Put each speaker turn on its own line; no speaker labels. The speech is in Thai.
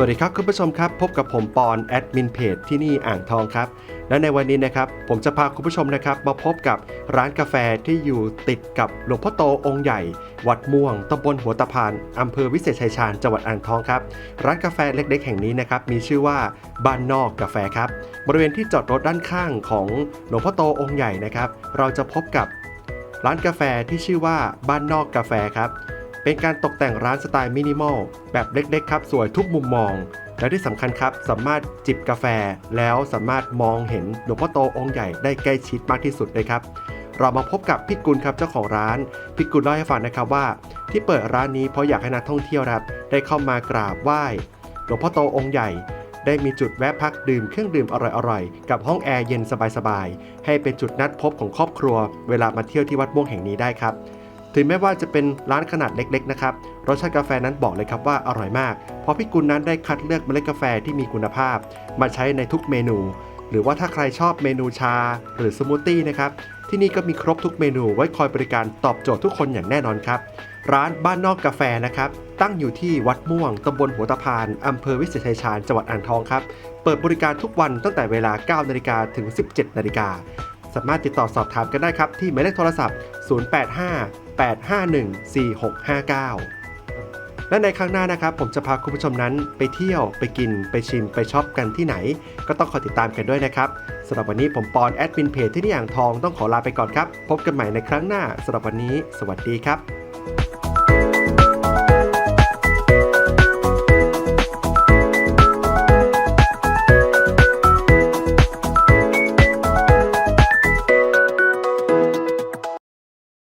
สวัสดีครับคุณผู้ชมครับพบกับผมปอนแอดมินเพจที่นี่อ่างทองครับ และในวันนี้นะครับผมจะพาคุณผู้ชมนะครับมาพบกับร้านกาแฟที่อยู่ติดกับหลวงพ่อโตองค์ใหญ่ วัดม่วงตำบลหัวตะพานอำเภอวิเศษชัยชาญจังหวัดอ่างทองครับ ร้านกาแฟเล็กๆ แห่งนี้นะครับมีชื่อว่าบ้านนอกกาแฟครับบริเวณที่จอดรถด้านข้างของหลวงพ่อโตองค์ใหญ่นะครับเราจะพบกับร้านกาแฟที่ชื่อว่าบ้านนอกกาแฟครับ เป็นการตกแต่งร้านสไตล์มินิมอลแบบเล็กๆครับ สวยทุกมุมมอง และที่สำคัญครับ สามารถจิบกาแฟ แล้วสามารถมองเห็นหลวงพ่อโตองค์ใหญ่ได้ใกล้ชิดมากที่สุดเลยครับเรามาพบกับพี่กุลครับเจ้าของร้านพี่กุลเล่าให้ฟังนะครับว่า ที่เปิดร้านนี้เพราะอยากให้นักท่องเที่ยวครับ ได้เข้ามากราบไหว้หลวงพ่อโตองค์ใหญ่ ได้มีจุดแวะพักดื่มเครื่องดื่มอร่อยๆ กับห้องแอร์เย็นสบายๆ ให้เป็นจุดนัดพบของครอบครัว เวลามาเที่ยวที่วัดม่วงแห่งนี้ได้ครับ ถึงแม้ว่าจะเป็นร้านขนาดเล็กๆนะครับรสชาติกาแฟนั้นบอกเลยครับว่าอร่อยมาก เพราะพี่กุลนั้นได้คัดเลือกเมล็ดกาแฟที่มีคุณภาพ มาใช้ในทุกเมนู หรือว่าถ้าใครชอบเมนูชา หรือสมูทตี้นะครับที่นี่ก็มีครบทุกเมนูไว้คอยบริการตอบโจทย์ทุกคนอย่างแน่นอนครับ ร้านบ้านนอกกาแฟนะครับตั้งอยู่ที่วัดม่วงตำบลหัวตะพานอำเภอวิเศษชัยชาญจังหวัดอ่างทองครับ เปิดบริการทุกวันตั้งแต่เวลา 9 นาฬิกาถึง 17 นาฬิกา สามารถติดต่อสอบถามกันได้ครับที่หมายเลขโทรศัพท์ 085-851-4659และในครั้งหน้านะครับ ผมจะพาคุณผู้ชมนั้นไปเที่ยวไปกินไปชิมไปช็อปกันที่ไหน ก็ต้องคอยติดตามกันด้วยนะครับสำหรับวันนี้ผมปอนแอดมินเพจที่นี่อ่างทองต้องขอลาไปก่อนครับ พบกันใหม่ในครั้งหน้าสำหรับวันนี้ สวัสดีครับ